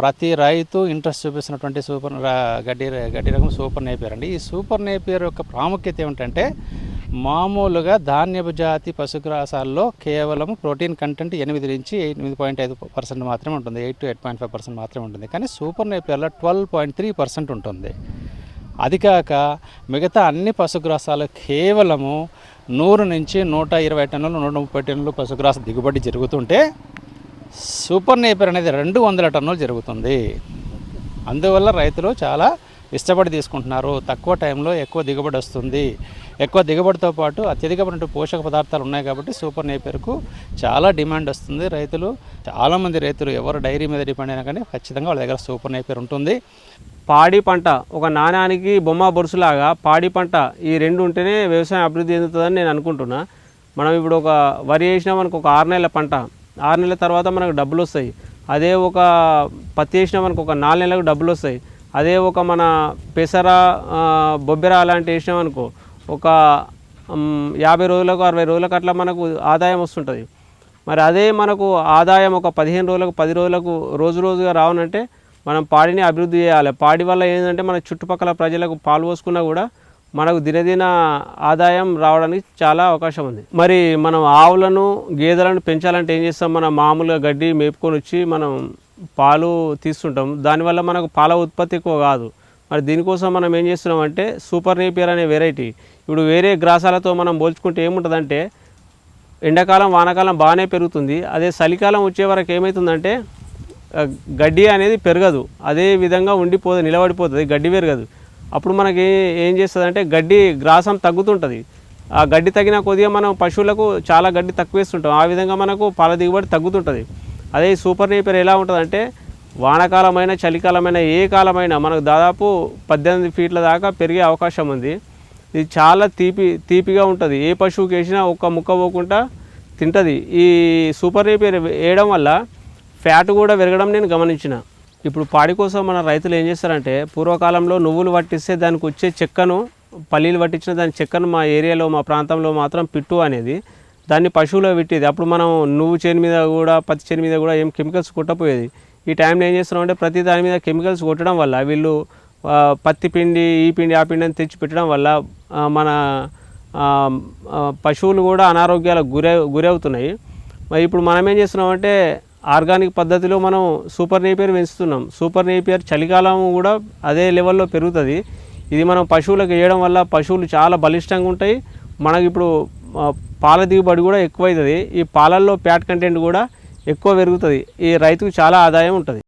ప్రతి రైతు ఇంట్రెస్ట్ చూపిస్తున్నటువంటి సూపర్ గడ్డి గడ్డి రకం సూపర్ నేపియర్ అండి. ఈ సూపర్ నేపియర్ యొక్క ప్రాముఖ్యత ఏమిటంటే మామూలుగా ధాన్యపు జాతి పశుగ్రాసాల్లో కేవలం ప్రోటీన్ కంటెంట్ ఎనిమిది నుంచి ఎనిమిది పాయింట్ ఐదు పర్సెంట్ మాత్రమే ఉంటుంది. Eight to eight point five percent మాత్రమే ఉంటుంది. కానీ సూపర్ నేపియర్లో ట్వెల్వ్ పాయింట్ త్రీ పర్సెంట్ ఉంటుంది. అది కాక మిగతా అన్ని పశుగ్రాసాలు కేవలము నూరు నుంచి నూట ఇరవై టన్నులు నూట ముప్పై టన్నులు పశుగ్రాస దిగుబడి జరుగుతుంటే సూపర్ నేపర్ అనేది రెండు వందల టన్నులు జరుగుతుంది. అందువల్ల రైతులు చాలా ఇష్టపడి తీసుకుంటున్నారు. తక్కువ టైంలో ఎక్కువ దిగుబడి వస్తుంది. ఎక్కువ దిగుబడితో పాటు అత్యధికమైన పోషక పదార్థాలు ఉన్నాయి కాబట్టి సూపర్ నేపర్కు చాలా డిమాండ్ వస్తుంది. రైతులు చాలామంది రైతులు ఎవరు డైరీ మీద డిపెండ్ అయినా కానీ ఖచ్చితంగా వాళ్ళ దగ్గర సూపర్ నేపేరు ఉంటుంది. పాడి పంట ఒక నాణానికి బొమ్మ బొరుసులాగా పాడి పంట ఈ రెండు ఉంటేనే వ్యవసాయం అభివృద్ధి చెందుతుందని నేను అనుకుంటున్నా. మనం ఇప్పుడు ఒక వరి వేసినా మనకు ఒక ఆరు నెలల పంట ఆరు నెలల తర్వాత మనకు డబ్బులు వస్తాయి. అదే ఒక పత్తి వేసినా మనకు ఒక నాలుగు నెలలకు డబ్బులు వస్తాయి. అదే ఒక మన పెసర బొబ్బెర అలాంటి వేసినామనుకో ఒక యాభై రోజులకు అరవై రోజులకు అట్లా మనకు ఆదాయం వస్తుంటుంది. మరి అదే మనకు ఆదాయం ఒక పదిహేను రోజులకు పది రోజులకు రోజు రోజుగా రావనంటే మనం పాడిని అభివృద్ధి చేయాలి. పాడి వల్ల ఏంటంటే మన చుట్టుపక్కల ప్రజలకు పాలు పోసుకున్నా కూడా మనకు దినదిన ఆదాయం రావడానికి చాలా అవకాశం ఉంది. మరి మనం ఆవులను గేదెలను పెంచాలంటే ఏం చేస్తాం? మనం మామూలుగా గడ్డి మేపుకొని వచ్చి మనం పాలు తీస్తుంటాం. దానివల్ల మనకు పాల ఉత్పత్తి ఎక్కువ కాదు. మరి దీనికోసం మనం ఏం చేస్తున్నాం అంటే సూపర్ నేపియర్ అనే వెరైటీ ఇప్పుడు వేరే గ్రాసాలతో మనం పోల్చుకుంటే ఏముంటుందంటే ఎండాకాలం వానాకాలం బాగానే పెరుగుతుంది. అదే చలికాలం వచ్చే వరకు ఏమవుతుందంటే గడ్డి అనేది పెరగదు. అదే విధంగా ఉండిపోదు నిలబడిపోతుంది. గడ్డి పెరగదు. అప్పుడు మనకి ఏం చేస్తుంది అంటే గడ్డి గ్రాసం తగ్గుతుంటుంది. ఆ గడ్డి తగిన కొద్దిగా మనం పశువులకు చాలా గడ్డి తక్కువ వేస్తుంటాం ఆ విధంగా మనకు పాల దిగుబడి తగ్గుతుంటుంది. అదే సూపర్ నేపర్ ఎలా ఉంటుందంటే వానాకాలమైన చలికాలమైన ఏ కాలమైనా మనకు దాదాపు పద్దెనిమిది ఫీట్ల దాకా పెరిగే అవకాశం ఉంది. ఇది చాలా తీపి తీపిగా ఉంటుంది. ఏ పశువుకి వేసినా ఒక్క ముక్క పోకుండా తింటుంది. ఈ సూపర్ నేపర్ వేయడం వల్ల ఫ్యాట్ కూడా పెరగడం నేను గమనించిన. ఇప్పుడు పాడి కోసం మన రైతులు ఏం చేస్తారంటే పూర్వకాలంలో నువ్వులు పట్టిస్తే దానికి వచ్చే చెక్కను పల్లీలు పట్టించిన దాని చెక్కను మా ఏరియాలో మా ప్రాంతంలో మాత్రం పిట్టు అనేది దాన్ని పశువులో పెట్టేది. అప్పుడు మనం నువ్వు చేను మీద కూడా పత్తి చేను మీద కూడా ఏం కెమికల్స్ కొట్టపోయేది. ఈ టైంలో ఏం చేస్తున్నాం అంటే ప్రతి దాని మీద కెమికల్స్ కొట్టడం వల్ల వీళ్ళు పత్తి పిండి ఈ పిండి ఆ పిండి అని తెచ్చి పెట్టడం వల్ల మన పశువులు కూడా అనారోగ్యాలకు గురై గురవుతున్నాయి. మరి ఇప్పుడు మనం ఏం చేస్తున్నామంటే ఆర్గానిక్ పద్ధతిలో మనం సూపర్ నేపియర్ పెంచుతున్నాం. సూపర్ నేపియర్ చలికాలం కూడా అదే లెవెల్లో పెరుగుతుంది. ఇది మనం పశువులకు వేయడం వల్ల పశువులు చాలా బలిష్టంగా ఉంటాయి. మనకి ఇప్పుడు పాల దిగుబడి కూడా ఎక్కువవుతుంది ఈ పాలల్లో ప్యాట్ కంటెంట్ కూడా ఎక్కువ పెరుగుతుంది. ఈ రైతుకు చాలా ఆదాయం ఉంటుంది.